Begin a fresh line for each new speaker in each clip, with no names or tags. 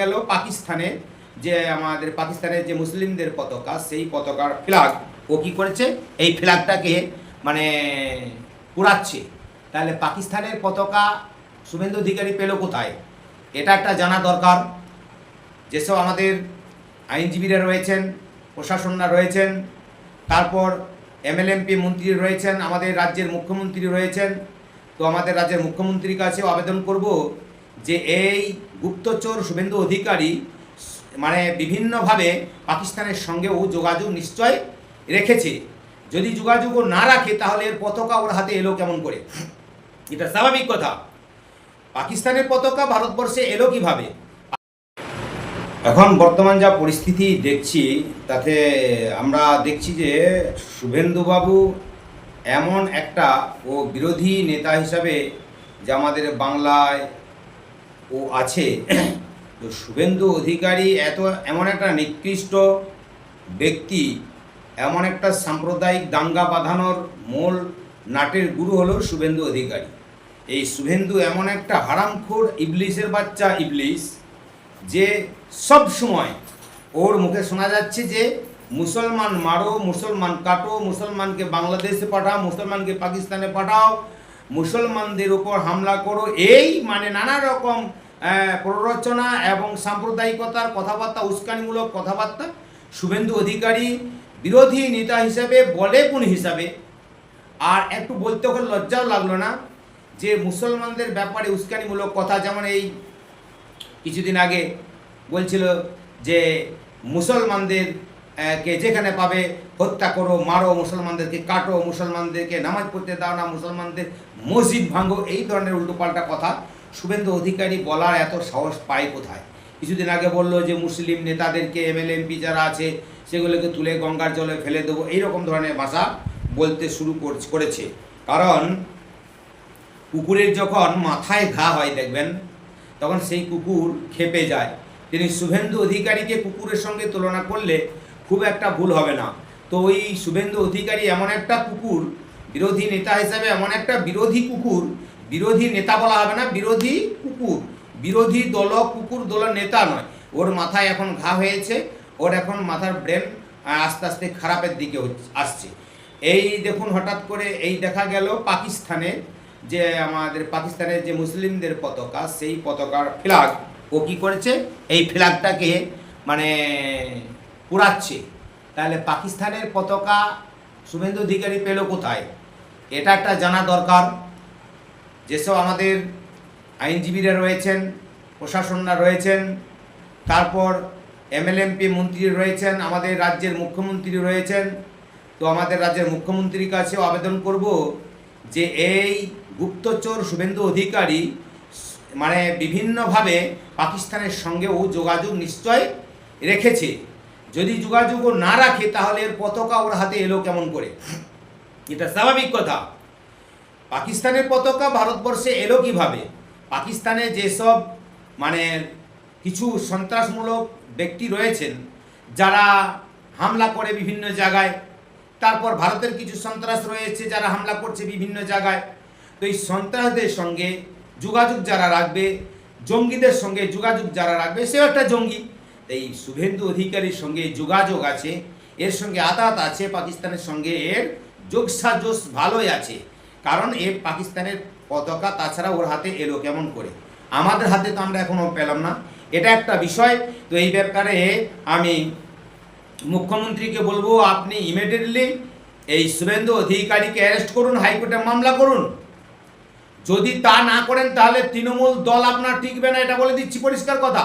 গেল পাকিস্তানে যে আমাদের পাকিস্তানের যে মুসলিমদের পতাকা, সেই পতাকার ফ্ল্যাগ। ও কি করেছে? এই ফ্ল্যাগটাকে মানে পুরাচ্ছে তাহলে পাকিস্তানের পতাকা শুভেন্দু অধিকারী পেল কোথায়? এটা একটা জানা দরকার। যেসব আমাদের আইনজীবীরা রয়েছেন, প্রশাসনরা রয়েছেন, তারপর এমএলএমপি মন্ত্রী রয়েছেন, আমাদের রাজ্যের মুখ্যমন্ত্রী রয়েছেন, তো আমাদের রাজ্যের মুখ্যমন্ত্রীর কাছেও আবেদন করব যে এই গুপ্তচর শুভেন্দু অধিকারী মানে বিভিন্নভাবে পাকিস্তানের সঙ্গেও যোগাযোগ নিশ্চয় রেখেছে। যদি যোগাযোগও না রাখে, তাহলে এর পতাকা ওর হাতে এলো কেমন করে? এটা স্বাভাবিক কথা। পাকিস্তানের পতাকা ভারতবর্ষে এলো কীভাবে? এখন বর্তমান যা পরিস্থিতি দেখছি, তাতে আমরা দেখছি যে শুভেন্দুবাবু এমন একটা ও বিরোধী নেতা হিসাবে যে আমাদের বাংলায় ও আছে। তো শুভেন্দু অধিকারী এত, এমন একটা নিকৃষ্ট ব্যক্তি, এমন একটা সাম্প্রদায়িক দাঙ্গা বাঁধানোর মূল নাটের গুরু হলো শুভেন্দু অধিকারী। এই শুভেন্দু এমন একটা হারামখোর ইবলিসের বাচ্চা ইবলিস, যে সব সময় ওর মুখে শোনা যাচ্ছে যে মুসলমান মারো, মুসলমান কাটো, মুসলমানকে বাংলাদেশে পাঠাও, মুসলমানকে পাকিস্তানে পাঠাও, মুসলমানদের উপর হামলা করো, এই মানে নানা রকম প্ররোচনা এবং সাম্প্রদায়িকতার কথাবার্তা, উস্কানিমূলক কথাবার্তা শুভেন্দু অধিকারী বিরোধী নেতা হিসেবে বলে কোন হিসাবে? আর একটু বলতে হলে লজ্জাও লাগল না যে মুসলমানদের ব্যাপারে উস্কানিমূলক কথা, যেমন এই কিছুদিন আগে বলছিল যে মুসলমানদের কে যেখানে পাবে হত্যা করো, মারো, মুসলমানদেরকে কাটো, মুসলমানদেরকে নামাজ পড়তে দাও না, মুসলমানদের মসজিদ ভাঙো, এই ধরনের উল্টোপাল্টা কথা শুভেন্দু অধিকারী বলার এত সাহস পায় কোথায়? কিছুদিন আগে বলল যে মুসলিম নেতাদেরকে এমএলএ, এমপি যারা আছে, সেগুলোকে তুলে গঙ্গার জলে ফেলে দেবো। এইরকম ধরনের ভাষা বলতে শুরু কর- করেছে। কারণ কুকুরের যখন মাথায় ঘা হয়, দেখবেন, তখন সেই কুকুর খেপে যায়। তিনি শুভেন্দু অধিকারীকে কুকুরের সঙ্গে তুলনা করলে খুব একটা ভুল হবে না। তো ওই শুভেন্দু অধিকারী এমন একটা কুকুর, বিরোধী নেতা হিসাবে এমন একটা বিরোধী কুকুর বিরোধী নেতা বলা হবে না, বিরোধী কুকুর। বিরোধী দল কুকুর দল নেতা নয়। ওর মাথায় এখন ঘা হয়েছে, ওর এখন মাথার ব্রেন আস্তে আস্তে খারাপের দিকে আসছে। এই দেখুন, হঠাৎ করে এই দেখা গেল পাকিস্তানে যে আমাদের পাকিস্তানের যে মুসলিমদের পতাকা, সেই পতাকার ফ্ল্যাগ। ও কি করেছে? এই ফ্ল্যাগটাকে মানে পুরাচ্ছে তাহলে পাকিস্তানের পতাকা শুভেন্দু অধিকারী পেল কোথায়? এটা একটা জানা দরকার। যেসব আমাদের আইনজীবীরা রয়েছেন, প্রশাসনরা রয়েছেন, তারপর এমএলএমপি মন্ত্রী রয়েছেন, আমাদের রাজ্যের মুখ্যমন্ত্রী রয়েছেন, তো আমাদের রাজ্যের মুখ্যমন্ত্রীর কাছেও আবেদন করব যে এই গুপ্তচর শুভেন্দু অধিকারী মানে বিভিন্নভাবে পাকিস্তানের সঙ্গেও যোগাযোগ নিশ্চয় রেখেছে। যদি যোগাযোগও না রাখে তাহলে এর পতাকা ওর হাতে এলো কেমন করে? এটা স্বাভাবিক কথা। পাকিস্তানের পতাকা ভারতবর্ষে এলো কীভাবে? পাকিস্তানে যেসব মানে কিছু সন্ত্রাসমূলক ব্যক্তি রয়েছেন, যারা হামলা করে বিভিন্ন জায়গায়, তারপর ভারতের কিছু সন্ত্রাস রয়েছে যারা হামলা করছে বিভিন্ন জায়গায়, তো এই সন্ত্রাসদের সঙ্গে যোগাযোগ যারা রাখবে, জঙ্গিদের সঙ্গে যোগাযোগ যারা রাখবে, সেও একটা জঙ্গি। এই শুভেন্দু অধিকারীর সঙ্গে যোগাযোগ আছে, এর সঙ্গে আতাত আছে, পাকিস্তানের সঙ্গে এর যোগসাজোশ ভালোই আছে। কারণ এ পাকিস্তানের পতাকা, তাছাড়া ওর হাতে এলো কেমন করে? আমাদের হাতে তো আমরা এখনও পেলাম না। এটা একটা বিষয়। তো এই ব্যাপারে আমি মুখ্যমন্ত্রীকে বলব, আপনি ইমিডিয়েটলি এই শুভেন্দু অধিকারীকে অ্যারেস্ট করুন, হাইকোর্টে মামলা করুন। যদি তা না করেন, তাহলে তৃণমূল দল আপনার টিকবে না, এটা বলে দিচ্ছি পরিষ্কার কথা।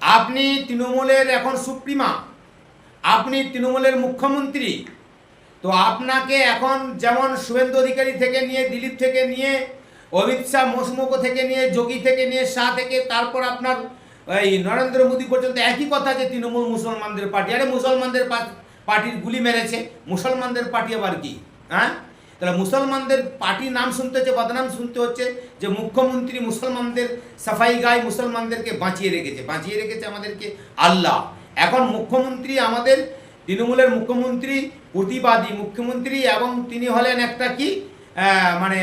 আপনি তৃণমূলের এখন সুপ্রিমা। আপনি তৃণমূলের মুখ্যমন্ত্রী। তো আপনাকে এখন যেমন শুভেন্দু অধিকারী থেকে নিয়ে, দিলীপ থেকে নিয়ে, অমিত শাহ মুখমুখ থেকে নিয়ে, যোগী থেকে নিয়ে, শাহ থেকে, তারপর আপনার এই নরেন্দ্র মোদী পর্যন্ত একই কথা যে তৃণমূল মুসলমানদের পার্টি। আরে মুসলমানদের পার্টির গুলি মেরেছে। মুসলমানদের পার্টি আবার কি? হ্যাঁ? তাহলে মুসলমানদের পার্টির নাম শুনতে হচ্ছে, বদনাম শুনতে হচ্ছে যে মুখ্যমন্ত্রী মুসলমানদের সাফাই গায়ে মুসলমানদেরকে বাঁচিয়ে রেখেছে। বাঁচিয়ে রেখেছে আমাদেরকে আল্লাহ। এখন মুখ্যমন্ত্রী আমাদের, তৃণমূলের মুখ্যমন্ত্রী প্রতিবাদী মুখ্যমন্ত্রী এবং তিনি হলেন একটা কি মানে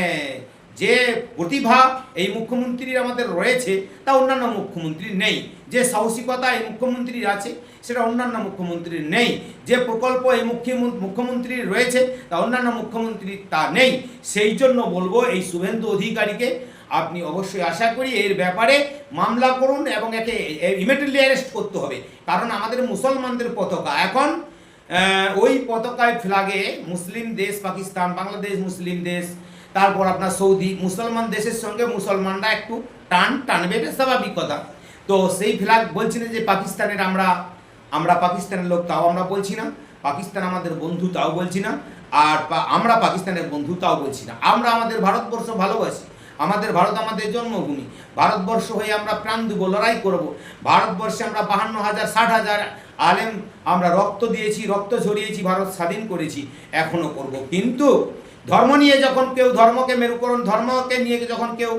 যে প্রতিভা এই মুখ্যমন্ত্রীর আমাদের রয়েছে, তা অন্যান্য মুখ্যমন্ত্রীর নেই। যে সাহসিকতা এই মুখ্যমন্ত্রীর আছে, সেটা অন্যান্য মুখ্যমন্ত্রীর নেই। যে প্রকল্প এই মুখ্যমন্ত্রী মুখ্যমন্ত্রীর রয়েছে, তা অন্যান্য মুখ্যমন্ত্রীর তা নেই। সেই জন্য বলব এই শুভেন্দু অধিকারীকে আপনি অবশ্যই আশা করি এর ব্যাপারে মামলা করুন এবং একে ইমিডিয়েটলি অ্যারেস্ট করতে হবে। কারণ আমাদের মুসলমানদের পতাকা এখন ওই পতাকায় ফ্ল্যাগে মুসলিম দেশ, পাকিস্তান, বাংলাদেশ মুসলিম দেশ, তারপর আপনার সৌদি, মুসলমান দেশের সঙ্গে মুসলমানরা একটু টান টানবে, এটা স্বাভাবিক কথা। তো সেই ফ্ল্যাগ বলছি না যে পাকিস্তানের আমরা আমরা পাকিস্তানের লোক, তাও আমরা বলছি না। পাকিস্তান আমাদের বন্ধু, তাও বলছি না। আর আমরা পাকিস্তানের বন্ধু, তাও বলছি না। আমরা আমাদের ভারতবর্ষ ভালোবাসি। আমাদের ভারত আমাদের জন্মভূমি। ভারতবর্ষ হয়ে আমরা প্রাণ দেব, লড়াই করব। ভারতবর্ষে আমরা বাহান্ন হাজার, ষাট হাজার আলেম আমরা রক্ত দিয়েছি, রক্ত ঝরিয়েছি, ভারত স্বাধীন করেছি এখনও করব। কিন্তু ধর্ম নিয়ে যখন কেউ ধর্মকে মেরুকরণ, ধর্মকে নিয়ে যখন কেউ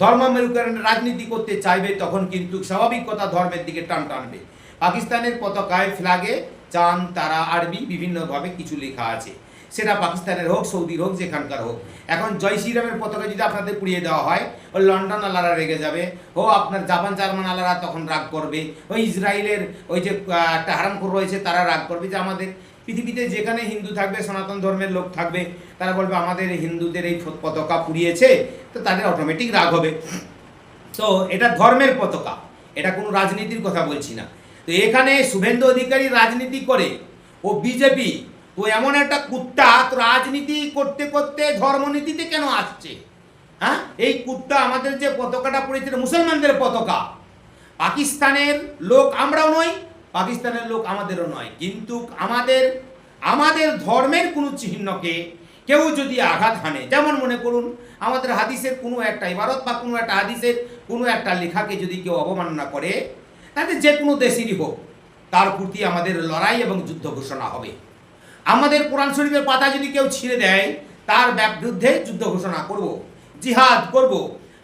ধর্ম মেরুকরণ রাজনীতি করতে চাইবে, তখন কিন্তু স্বাভাবিক কথা ধর্মের দিকে টান টানবে। পাকিস্তানের পতাকায় ফ্ল্যাগে চাঁদ তারা আরবি বিভিন্নভাবে কিছু লেখা আছে। সেটা পাকিস্তানের হোক, সৌদির হোক, যেখানকার হোক। এখন জয় শ্রীরামের পতাকা যদি আপনাদের পুড়িয়ে দেওয়া হয়, ও লন্ডন আলারা রেগে যাবে। ও আপনার জাপান জার্মান আলারা তখন রাগ করবে। ওই ইসরায়েলের ওই যে একটা হারামখোর রয়েছে, তারা রাগ করবে যে আমাদের পৃথিবীতে যেখানে হিন্দু থাকবে, সনাতন ধর্মের লোক থাকবে, তারা বলবে আমাদের হিন্দুদের এই পতাকা পুড়িয়েছে, তো তাদের অটোমেটিক রাগ হবে। তো এটা ধর্মের পতাকা, এটা কোনো রাজনীতির কথা বলছি না। তো এখানে শুভেন্দু অধিকারী রাজনীতি করে, ও বিজেপি তো এমন একটা কুত্তা তো রাজনীতি করতে করতে ধর্মনীতিতে কেন আসছে? হ্যাঁ? এই কুত্তা আমাদের যে পতাকাটা পড়েছিল মুসলমানদের পতাকা। পাকিস্তানের লোক আমরাও নই, পাকিস্তানের লোক আমাদেরও নয়। কিন্তু আমাদের আমাদের ধর্মের কোনো চিহ্নকে কেউ যদি আঘাত হানে, যেমন মনে করুন আমাদের হাদিসের কোনো একটা ইবারত বা কোনো একটা হাদিসের কোনো একটা লেখাকে যদি কেউ অবমাননা করে, তাতে যে কোনো দেশেরই হোক, তার প্রতি আমাদের লড়াই এবং যুদ্ধ ঘোষণা হবে। আমাদের কোরআন শরীফের পাতা যদি কেউ ছিঁড়ে দেয়, তার বিরুদ্ধে যুদ্ধ ঘোষণা করব, জিহাদ করব।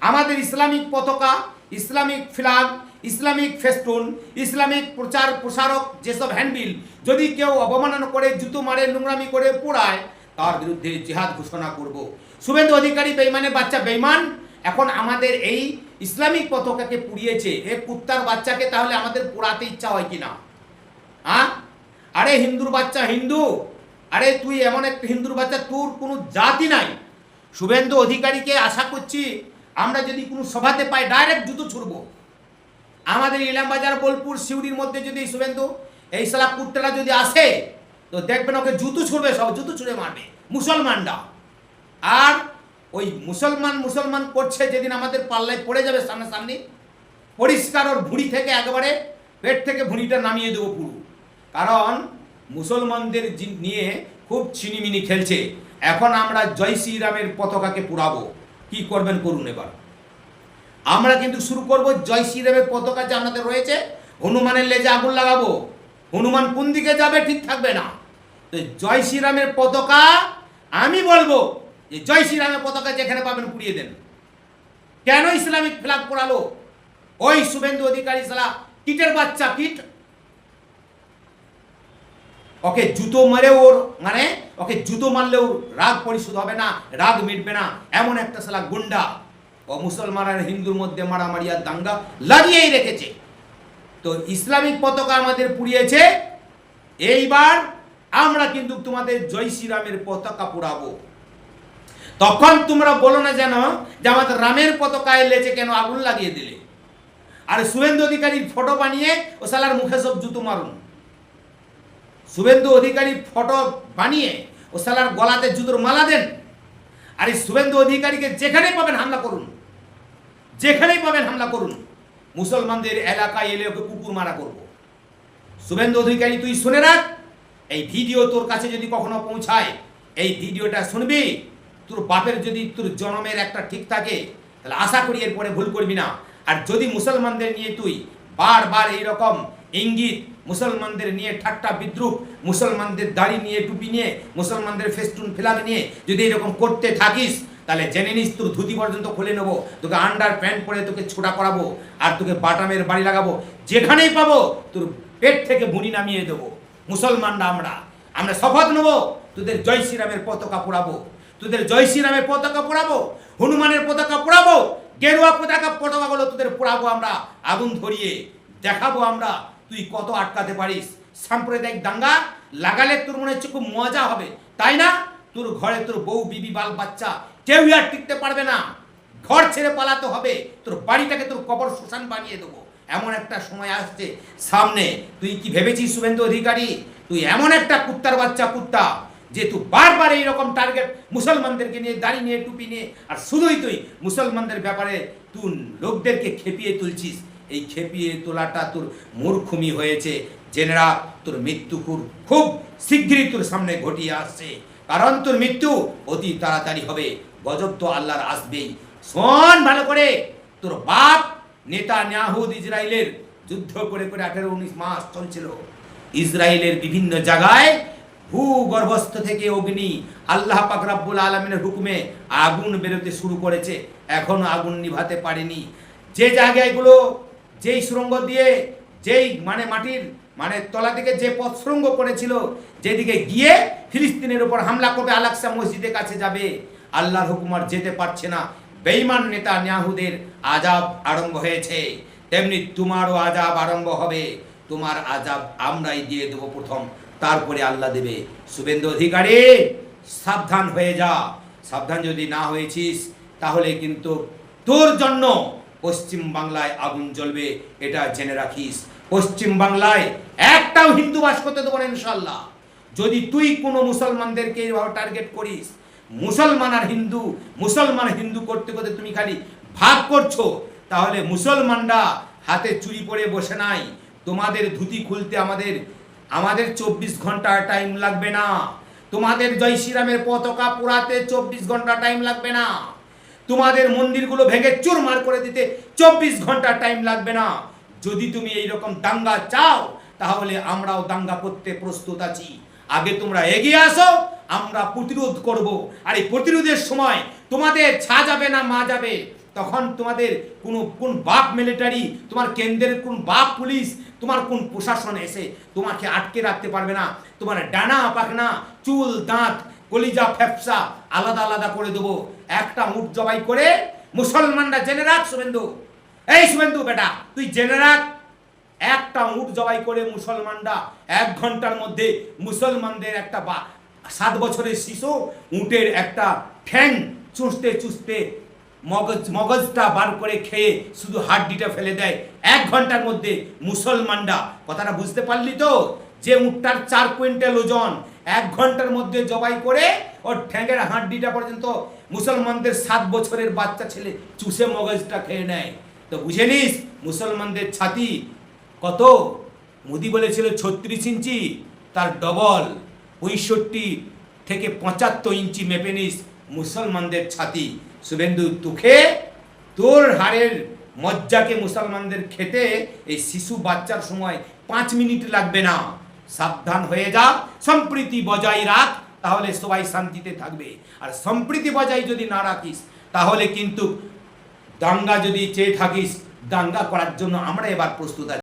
আমাদের ইসলামিক পতাকা, Islamic flag, Islamic festoon, Islamic প্রচার প্রসারক যেসব হ্যান্ডবিল, যদি কেউ অবমাননা করে, জুতো মারে, নোংরামি করে, পোড়ায়, তার বিরুদ্ধে জিহাদ ঘোষণা করব। শুভেন্দু অধিকারী, বেইমানের বাচ্চা, বেইমান, এখন আমাদের এই ইসলামিক পতাকাকে পুড়িয়েছে। এ কুত্তার বাচ্চাকে তাহলে আমাদের পোড়াতে ইচ্ছা হয় কিনা? হ্যাঁ আরে হিন্দুর বাচ্চা, হিন্দু। আরে তুই এমন একটা হিন্দুর বাচ্চা, তোর কোনো জাতি নাই। শুভেন্দু অধিকারীকে আশা করছি আমরা যদি কোনো সভাতে পাই ডাইরেক্ট জুতো ছুড়ব। আমাদের ইলামবাজার, বোলপুর, সিউড়ির মধ্যে যদি শুভেন্দু, এই সালা কুত্তারা যদি আসে, তো দেখবেন ওকে জুতো ছুড়বে সব, জুতো ছুড়ে মারবে। মুসলমানরা। আর ওই মুসলমান মুসলমান করছে যেদিন আমাদের পাল্লায় পড়ে যাবে সামনাসামনি, পরিষ্কার ওর ভুঁড়ি থেকে একেবারে পেট থেকে ভুঁড়িটা নামিয়ে দেবো পুরো। কারণ মুসলমানদের নিয়ে খুব চিনিমিনি খেলছে। এখন আমরা জয় শ্রীরামের পতাকাকে পুরাবো। কি করবেন করুন এবার। আমরা কিন্তু শুরু করব জয় শ্রীরামের পতাকা যে আমাদের রয়েছে। হনুমানের লেজে আগুন লাগাবো। হনুমান কোন দিকে যাবে ঠিক থাকবে না। তো জয় শ্রীরামের পতাকা আমি বলব যে জয় শ্রীরামের পতাকা যেখানে পাবেন পুড়িয়ে দেন। কেন ইসলামিক ফ্ল্যাগ পড়ালো? ওই শুভেন্দু অধিকারী সালা কিটের বাচ্চা, কিট। ওকে জুতো মারে ওর মানে ওকে জুতো মারলেও রাগ পরিশোধ হবে না, রাগ মিটবে না, এমন একটা সালা গুন্ডা। ও মুসলমান আর হিন্দুর মধ্যে মারামারি আর দাঙ্গা লাগিয়েই রেখেছে। তো ইসলামিক পতাকা আমাদের পুড়িয়েছে। এইবার আমরা কিন্তু তোমাদের জয় শ্রীরামের পতাকা পুরাবো তখন তোমরা বলো না যেন, যে আমাদের রামের পতাকায় লেচে কেন আগুন লাগিয়ে দিলে। আর শুভেন্দু অধিকারীর ফটো বানিয়ে ও সালার মুখে সব জুতো মারুন। শুভেন্দু অধিকারী ফটো বানিয়ে ও সালার গলাতে জুতোর মালা দেন। আর এই শুভেন্দু অধিকারীকে যেখানেই পাবেন হামলা করুন। যেখানেই পাবেন হামলা করুন। মুসলমানদের এলাকায় এলে ওকে কুকুর মারা করব। শুভেন্দু অধিকারী, তুই শুনে রাখ, এই ভিডিও তোর কাছে যদি কখনো পৌঁছায়, এই ভিডিওটা শুনবি, তোর বাপের যদি তোর জন্মের একটা ঠিক থাকে, তাহলে আশা করি এরপরে ভুল করবি না। আর যদি মুসলমানদের নিয়ে তুই বারবার এইরকম ইঙ্গিত, মুসলমানদের নিয়ে ঠাট্টা বিদ্রুপ, মুসলমানদের দাড়ি নিয়ে টুপি নিয়ে, মুসলমানদের ফেস্টুন ফ্ল্যাগ নিয়ে যদি এরকম করতে থাকিস, তাহলে জেনে নিস তোর ধুতি পর্যন্ত খুলে নেব, তোকে আন্ডার প্যান্ট পরে তোকে ছোটা করাবো, আর তোকে বাটামের বাড়ি লাগাবো, যেখানেই পাবো তোর পেট থেকে ভুঁড়ি নামিয়ে দেবো। মুসলমানরা আমরা আমরা শপথ নেব, তোদের জয় শ্রীরামের পতাকা পোড়াবো, তোদের জয় শ্রীরামের পতাকা পোড়াবো, হনুমানের পতাকা পোড়াবো, গেরুয়া পতাকা পতাকাগুলো তোদের পোড়াবো আমরা, আগুন ধরিয়ে দেখাবো আমরা তুই কত আটকাতে পারিস? সাম্প্রদায়িক দাঙ্গা লাগালে তোর মনে হচ্ছে খুব মজা হবে, তাই না? তোর ঘরে তোর বউ, বিবি, বাল, বাচ্চা কেউই আর টিকতে পারবে না। ঘর ছেড়ে পালাতে হবে, তোর বাড়িটাকে তোর কবর শ্মশান বানিয়ে দেবো। এমন একটা সময় আসছে। সামনে, তুই কি ভেবেছিস শুভেন্দু অধিকারী? তুই এমন একটা কুত্তার বাচ্চা, কুত্তা, যে তুই বারবার এইরকম টার্গেট মুসলমানদেরকে নিয়ে দাঁড়িয়ে নিয়ে, টুপি নিয়ে, আর শুধুই তুই মুসলমানদের ব্যাপারে তুই লোকদেরকে খেপিয়ে তুলছিস। এই খেপিয়ে তোলাটা তোর মূর্খুমি হয়েছে। জেনেরা, তোর মৃত্যু খুব শীঘ্রই তোর সামনে ঘটিয়ে আসছে। কারণ তোর মৃত্যু অতি তাড়াতাড়ি হবে। গজব তো আল্লাহর আসবেই। শোন ভালো করে, তোর বাপ নেতা নাহুদ ইসরায়েলের যুদ্ধ করে করে আঠেরো উনিশ মাস চলছিল। ইসরায়েলের বিভিন্ন জায়গায় ভূগর্ভস্থ থেকে অগ্নি আল্লাহ পাক রাব্বুল আলমিনের হুকুমে আগুন বেরোতে শুরু করেছে। এখনও আগুন নিভাতে পারেনি। যে জায়গাগুলো যেই সুরঙ্গ দিয়ে যেই মানে মাটির মানে তলা থেকে যে পথ সুরঙ্গ করেছিল, যেদিকে গিয়ে ফিলিস্তিনের উপর হামলা করবে আলাক্সা মসজিদের কাছে যাবে। আল্লাহর হুকুমার যেতে পারছে না। বেঈমান নেতা নিয়াহুদের আজাব আরম্ভ হয়েছে। তেমনি তোমারও আজাব আরম্ভ হবে। তোমার আজাব আমরাই দিয়ে দেবো প্রথম। তারপরে আল্লাহ দেবে। শুভেন্দু অধিকারী, সাবধান হয়ে যা। সাবধান যদি না হয়েছিস, তাহলে কিন্তু তোর জন্য পশ্চিম বাংলায় আগুন জ্বলবে, এটা জেনে রাখিস। পশ্চিম বাংলায় একটাও হিন্দু বাস করতে দেবো ইনশাল্লাহ যদি তুই কোনো মুসলমানদেরকে এইভাবে টার্গেট করিস, মুসলমান আর হিন্দু, মুসলমান হিন্দু করতে করতে তুমি খালি ভাগ করছ, তাহলে মুসলমানরা হাতে চুরি পরে বসে নাই। তোমাদের ধুতি খুলতে আমাদের আমাদের চব্বিশ ঘণ্টা টাইম লাগবে না। তোমাদের জয় শ্রীরামের পতাকা পোড়াতে চব্বিশ ঘণ্টা টাইম লাগবে না। তোমাদের মন্দিরগুলো ভেঙে চুরমার করে দিতে চব্বিশ ঘণ্টা টাইম লাগবে না। যদি তুমি এই রকম দাঙ্গা চাও, তাহলে আমরাও দাঙ্গা করতে প্রস্তুত আছি। আগে তোমরা এগিয়ে আসো, আমরা প্রতিরোধ করব। আর এই প্রতিরোধের সময় তোমাদের ছা যাবে না মা যাবে। তখন তোমাদের কোন কোন বাপ মিলিটারি তোমার কেন্দ্রের কোন বাপ পুলিশ, তোমার কোন প্রশাসন এসে তোমাকে আটকে রাখতে পারবে না। তোমার ডানা পাখনা, চুল, দাঁত কলিজা ফ্যাপসা আলাদা আলাদা করে দেবো। একটা উট জবাই করে মুসলমানরা জেনে রাখ শুভেন্দু। এই শুভেন্দু বেটা, তুই জেনে রাখ, একটা উট জবাই করে মুসলমানরা এক ঘণ্টার মধ্যে মুসলমানদের একটা বা সাত বছরের শিশু উটের একটা ঠ্যাং চুষতে চুষতে মগজ মগজটা বার করে খেয়ে শুধু হাড্ডিটা ফেলে দেয়। এক ঘণ্টার মধ্যে মুসলমানরা কথাটা বুঝতে পারলি তো? যে উটটার চার কুইন্টাল ওজন এক ঘণ্টার মধ্যে জবাই করে ওর ঠ্যাঙের হাড্ডিটা পর্যন্ত মুসলমানদের সাত বছরের বাচ্চা ছেলে চুষে মগজটা খেয়ে নেয়। তো বুঝে নিস, মুসলমানদের ছাতি কত? মোদি বলেছিল ছত্রিশ ইঞ্চি, তার ডবল পঁয়ষট্টি থেকে পঁচাত্তর ইঞ্চি মেপে নিস মুসলমানদের ছাতি। শুভেন্দু তুখে তোর হাড়ের মজ্জাকে মুসলমানদের খেতে এই শিশু বাচ্চার সময় পাঁচ মিনিট লাগবে না। সাবধান হয়ে যা সম্প্রীতি বজায় রাখ, তাহলে সবাই শান্তিতে থাকবে। আর সম্প্রীতি বজায় যদি না রাখিস, তাহলে কিন্তু দাঙ্গা যদি চেয়ে থাকিস, দাঙ্গা করার জন্য আমরা এবার প্রস্তুত আছি।